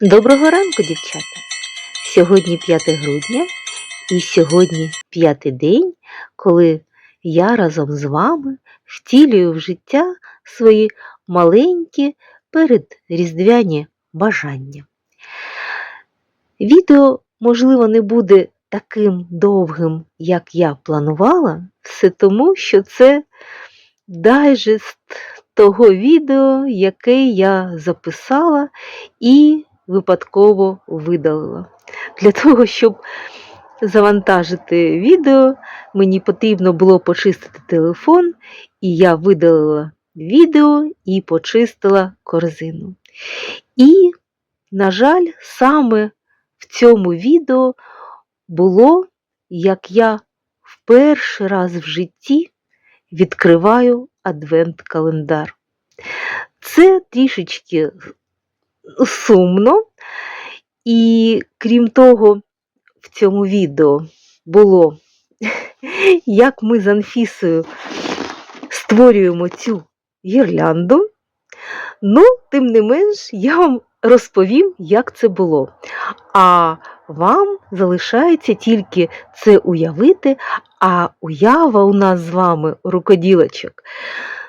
Доброго ранку, дівчата! Сьогодні 5 грудня, і сьогодні п'ятий день, коли я разом з вами втілюю в життя свої маленькі передріздвяні бажання. Відео, можливо, не буде таким довгим, як я планувала, все тому, що це дайджест того відео, яке я записала і випадково видалила. Для того, щоб завантажити відео, мені потрібно було почистити телефон, і я видалила відео і почистила корзину. І, на жаль, саме в цьому відео було, як я в перший раз в житті відкриваю адвент-календар. Це трішечки сумно, і крім того, в цьому відео було, як ми з Анфісою створюємо цю гірлянду. Ну, тим не менш, я вам розповім, як це було. А вам залишається тільки це уявити, а уява у нас з вами, рукоділочок,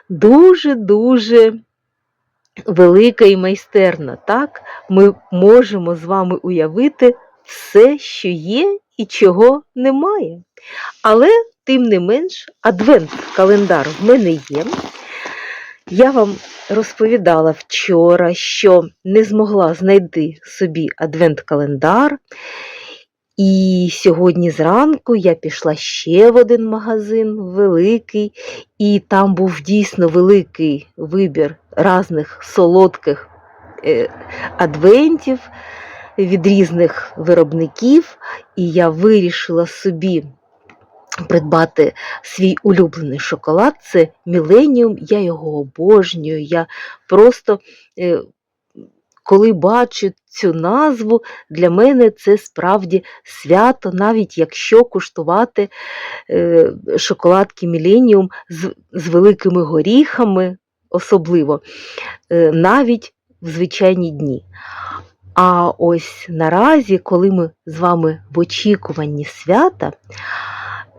дуже-дуже велика і майстерна. Так? Ми можемо з вами уявити все, що є і чого немає. Але, тим не менш, адвент-календар в мене є. Я вам розповідала вчора, що не змогла знайти собі адвент-календар. І сьогодні зранку я пішла ще в один магазин великий, і там був дійсно великий вибір різних солодких е, адвентів від різних виробників. І я вирішила собі придбати свій улюблений шоколад. Це Міленіум. Я його обожнюю. Я просто. Коли бачу цю назву, для мене це справді свято, навіть якщо куштувати е, шоколадки Міленіум з, великими горіхами, особливо, е, навіть в звичайні дні. А ось наразі, коли ми з вами в очікуванні свята,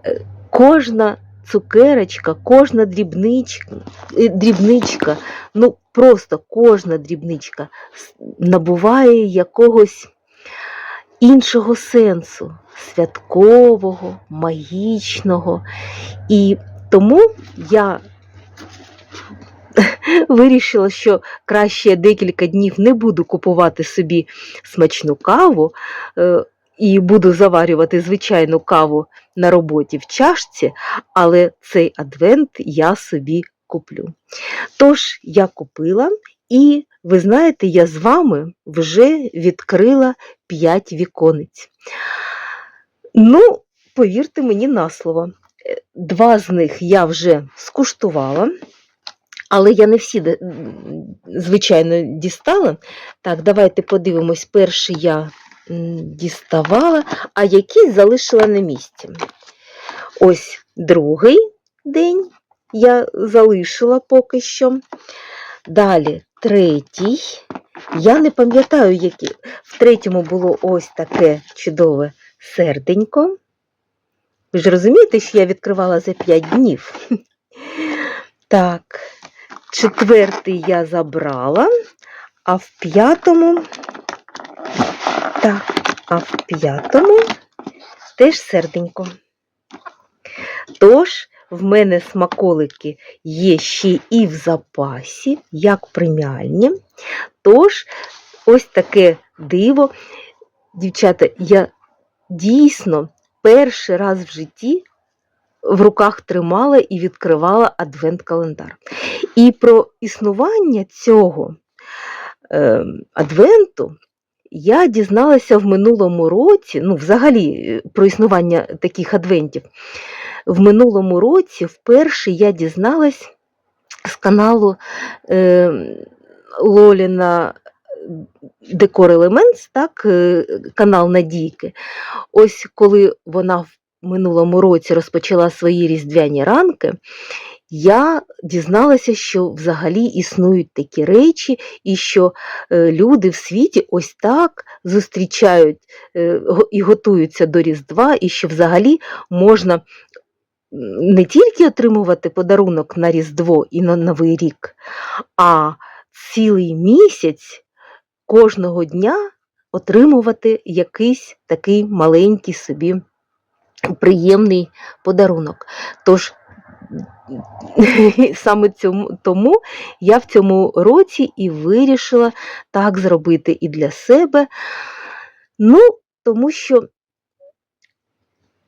е, кожна цукерочка, кожна дрібничка, дрібничка, ну просто кожна дрібничка набуває якогось іншого сенсу, святкового, магічного. І тому я вирішила, що краще декілька днів не буду купувати собі смачну каву е, і буду заварювати звичайну каву на роботі в чашці, але цей адвент я собі куплю. Тож я купила, і ви знаєте, я з вами вже відкрила 5 віконець. Ну, повірте мені на слово, е, два з них я вже скуштувала. Але я не всі, звичайно, дістала. Так, давайте подивимось. Перший я діставала, а якийсь залишила на місці. Ось другий день я залишила поки що. Далі третій. Я не пам'ятаю, який. В третьому було ось таке чудове серденько. Ви ж розумієте, що я відкривала за 5 днів. Так, четвертий я забрала, а в п'ятому. Так, а в п'ятому теж серденько. Тож, в мене смаколики є ще і в запасі, як преміальні. Тож, ось таке диво. Дівчата, я дійсно перший раз в житті в руках тримала і відкривала адвент-календар. І про існування цього е, адвенту я дізналася в минулому році, ну, взагалі, е, про існування таких адвентів. В минулому році вперше я дізналась з каналу е, Лоліна Декор Елементс, так, е, канал Надійки. Ось коли вона в минулому році розпочала свої різдвяні ранки, я дізналася, що взагалі існують такі речі, і що е, люди в світі ось так зустрічають е, і готуються до Різдва, і що взагалі можна не тільки отримувати подарунок на Різдво і на Новий рік, а цілий місяць кожного дня отримувати якийсь такий маленький собі приємний подарунок. Тож саме цьому, тому я в цьому році і вирішила так зробити і для себе. Ну, тому що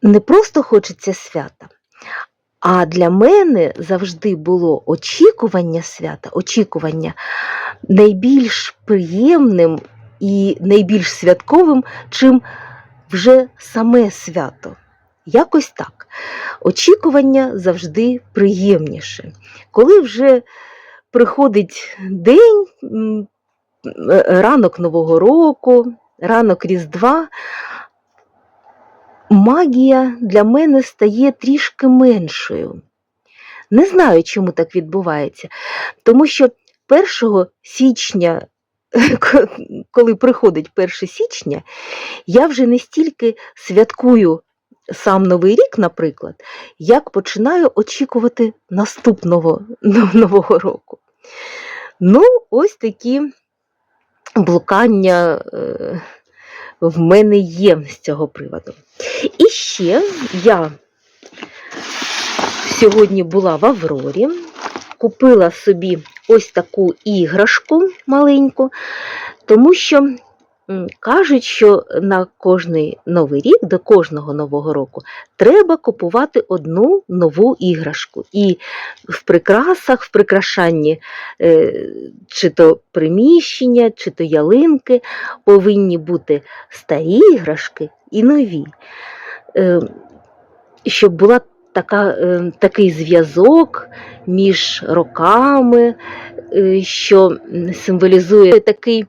не просто хочеться свята, а для мене завжди було очікування свята, очікування найбільш приємним і найбільш святковим, чим вже саме свято. Якось так. Очікування завжди приємніше. Коли вже приходить день, е, ранок Нового року, ранок Різдва, магія для мене стає трішки меншою. Не знаю, чому так відбувається. Тому що 1 січня, коли приходить 1 січня, я вже не стільки святкую сам Новий рік, наприклад, як починаю очікувати наступного Нового року. Ну, ось такі блукання е, в мене є з цього приводу. І ще я сьогодні була в Аврорі, купила собі ось таку іграшку маленьку, тому що кажуть, що на кожний новий рік, до кожного нового року, треба купувати одну нову іграшку. І в прикрасах, в прикрашанні е, чи то приміщення, чи то ялинки повинні бути старі іграшки і нові. Е, щоб була така, е, такий зв'язок між роками, що символізує такий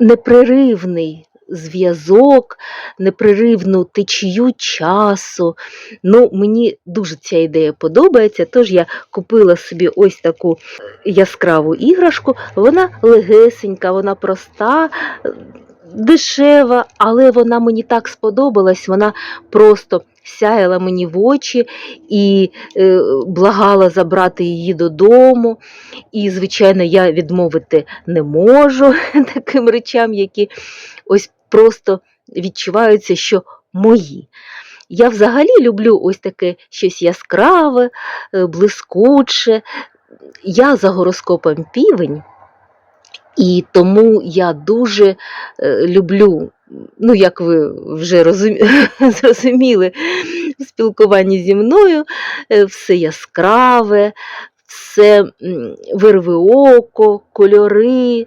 непреривний зв'язок, непреривну течію часу. Ну, мені дуже ця ідея подобається, тож я купила собі ось таку яскраву іграшку. Вона легесенька, вона проста, дешева, але вона мені так сподобалась, вона просто сяяла мені в очі і е, благала забрати її додому. І, звичайно, я відмовити не можу таким речам, які ось просто відчуваються, що мої. Я взагалі люблю ось таке щось яскраве, е, блискуче. Я за гороскопом півень, і тому я дуже е, люблю, ну, як ви вже розумі... зрозуміли в спілкуванні зі мною, е, все яскраве, все м, вирве око, кольори,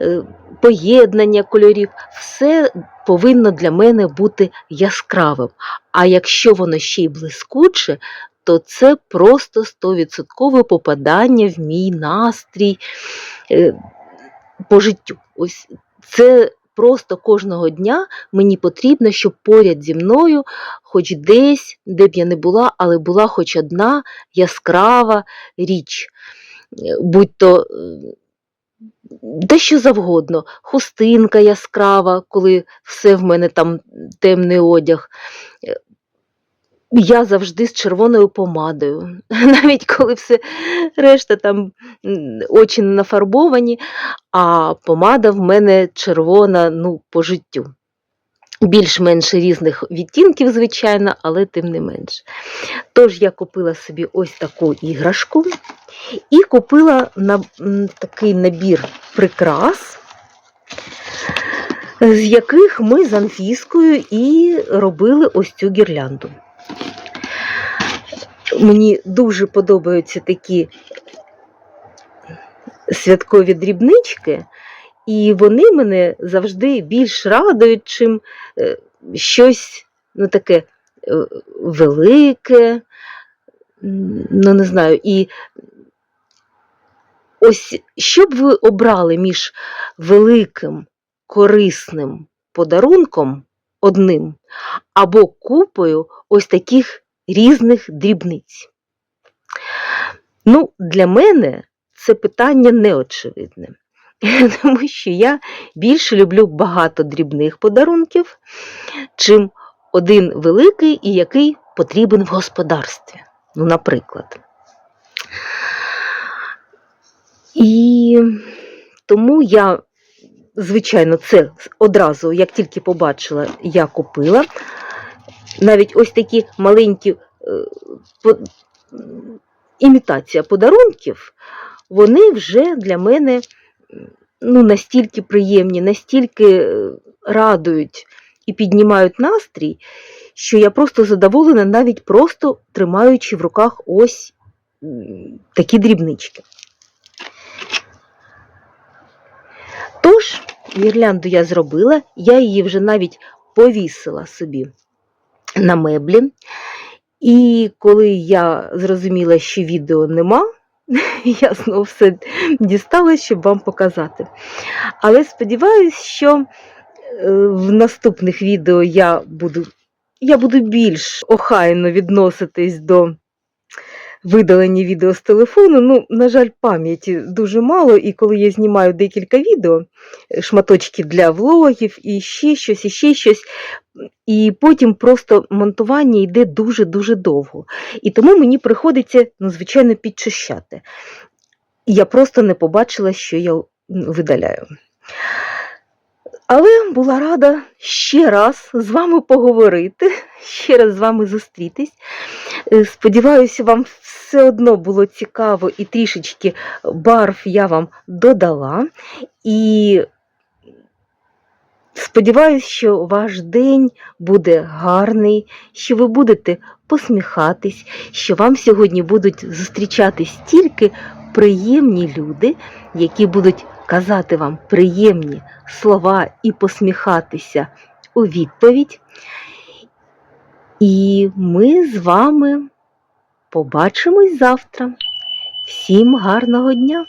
е, поєднання кольорів, все повинно для мене бути яскравим. А якщо воно ще й блискуче, то це просто 100% попадання в мій настрій по життю. Ось це просто кожного дня мені потрібно, щоб поряд зі мною, хоч десь, де б я не була, але була хоч одна яскрава річ. Е, Будь то е, де що завгодно, хустинка яскрава, коли все в мене там темний одяг. Я завжди з червоною помадою, навіть коли все решта там очі не нафарбовані, а помада в мене червона ну, по життю. Більш-менш різних відтінків, звичайно, але тим не менш. Тож я купила собі ось таку іграшку і купила на, такий набір прикрас, з яких ми з Анфіскою і робили ось цю гірлянду. Мені дуже подобаються такі святкові дрібнички, і вони мене завжди більш радують, чим е, щось ну, таке е, велике, ну не знаю, і ось що б ви обрали між великим корисним подарунком одним або купою ось таких різних дрібниць? Ну, для мене це питання неочевидне, тому що я більше люблю багато дрібних подарунків, чим один великий і який потрібен в господарстві. Ну, наприклад. І тому я, звичайно, це одразу, як тільки побачила, я купила. Навіть ось такі маленькі е, імітація подарунків, вони вже для мене ну, настільки приємні, настільки е, радують і піднімають настрій, що я просто задоволена, навіть просто тримаючи в руках ось такі дрібнички. Тож, гірлянду я зробила, я її вже навіть повісила собі на меблі. І коли я зрозуміла, що відео нема, я знову все дістала, щоб вам показати. Але сподіваюся, що е, в наступних відео я буду, я буду більш охайно відноситись до видалення відео з телефону. Ну, на жаль, пам'яті дуже мало, і коли я знімаю декілька відео, е, шматочки для влогів, і ще щось, і ще щось. І потім просто монтування йде дуже-дуже довго. І тому мені приходиться, ну, звичайно, підчищати. І я просто не побачила, що я видаляю. Але була рада ще раз з вами поговорити, ще раз з вами зустрітись. Е, Сподіваюся, вам все одно було цікаво і трішечки барв я вам додала. І сподіваюся, що ваш день буде гарний, що ви будете посміхатись, що вам сьогодні будуть зустрічатись тільки приємні люди, які будуть казати вам приємні слова і посміхатися у відповідь. І ми з вами побачимось завтра. Всім гарного дня!